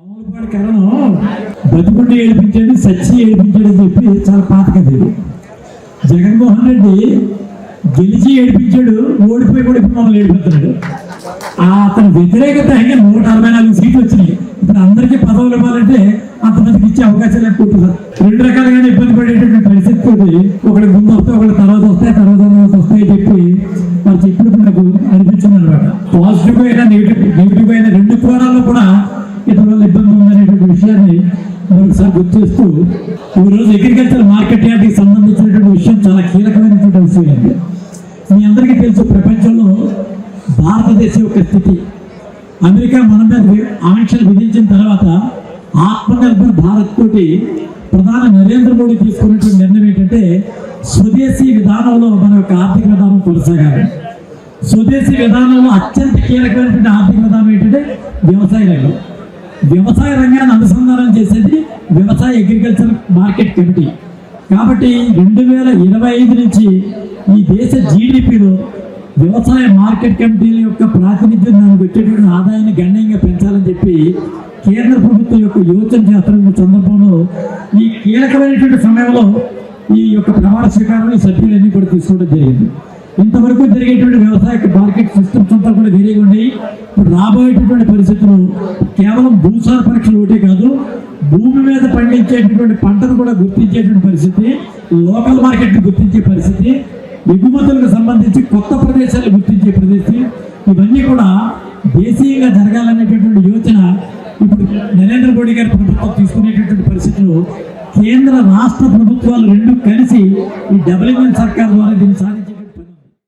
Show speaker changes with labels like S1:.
S1: రాములపాడి కరణం. ఏడిపించాడు సచ్చి ఏడిపించాడు అని చెప్పి చాలా పాత కథ ఇది. జగన్మోహన్ రెడ్డి గెలిచి ఏడిపించాడు ఓడిపోయి కూడా ఇప్పుడు మమ్మల్ని ఏడిపిస్తున్నాడు. ఆ అతని వ్యతిరేకత ఇంకా నూట అరవై నాలుగు సీట్లు వచ్చినాయి. ఇప్పుడు అందరికీ పదవులు ఇవ్వాలంటే అంతమందికి ఇచ్చే అవకాశాలు ఎక్కువ రెండు రకాలుగానే ఇబ్బంది పడేటటువంటి పరిస్థితి ఒకటి ముందు వస్తే ఒకటి తర్వాత వస్తాయి తర్వాత తర్వాత వస్తాయి చెప్పి మరొకసారి గుర్తు చేస్తూ ఈరోజు అగ్రికల్చర్ మార్కెట్ యార్డ్కి సంబంధించినటువంటి విషయం చాలా కీలకమైనటువంటి విషయం అండి. మీ అందరికీ తెలుసు ప్రపంచంలో భారతదేశం యొక్క స్థితి. అమెరికా మన మీద ఆంక్షలు విధించిన తర్వాత ఆత్మనిర్భర్ భారత్ తోటి ప్రధాని నరేంద్ర మోడీ తీసుకున్నటువంటి నిర్ణయం ఏంటంటే స్వదేశీ విధానంలో మన యొక్క ఆర్థిక విధానం కొనసాగాలి. స్వదేశీ విధానంలో అత్యంత కీలకమైనటువంటి ఆర్థిక విధానం ఏంటంటే వ్యవసాయ రంగం. వ్యవసాయ రంగాన్ని అనుసంధానం చేసేది వ్యవసాయ అగ్రికల్చర్ మార్కెట్ కమిటీ కాబట్టి రెండు వేల ఇరవై ఐదు నుంచి ఈ దేశ జీడిపిలో వ్యవసాయ మార్కెట్ కమిటీల యొక్క ప్రాతినిధ్యం దానికి వచ్చేటువంటి ఆదాయాన్ని గణనీయంగా పెంచాలని చెప్పి కేంద్ర ప్రభుత్వం యొక్క యోచన చేస్తున్న సందర్భంలో ఈ కీలకమైనటువంటి సమయంలో ఈ యొక్క ప్రమాణ స్వీకారాన్ని సభ్యులన్నీ కూడా తీసుకోవడం జరిగింది. ఇంతవరకు జరిగేటువంటి వ్యవసాయ మార్కెట్ సిస్టమ్స్ అంతా కూడా వేరేగా ఉన్నాయి. ఇప్పుడు రాబోయేటటువంటి పరిస్థితులు కేవలం భూసార పరీక్షలు ఒకటే కాదు భూమి మీద పండించేటటువంటి పంటను కూడా గుర్తించేటువంటి పరిస్థితి లోకల్ మార్కెట్ గుర్తించే పరిస్థితి ఎగుమతులకు సంబంధించి కొత్త ప్రదేశాలు గుర్తించే పరిస్థితి ఇవన్నీ కూడా దేశీయంగా జరగాలనేటటువంటి యోచన ఇప్పుడు నరేంద్ర మోడీ గారి ప్రభుత్వం తీసుకునేటటువంటి పరిస్థితులు కేంద్ర రాష్ట్ర ప్రభుత్వాలు రెండు కలిసి ఈ డెవలప్మెంట్ సర్కార్ ద్వారా దీన్ని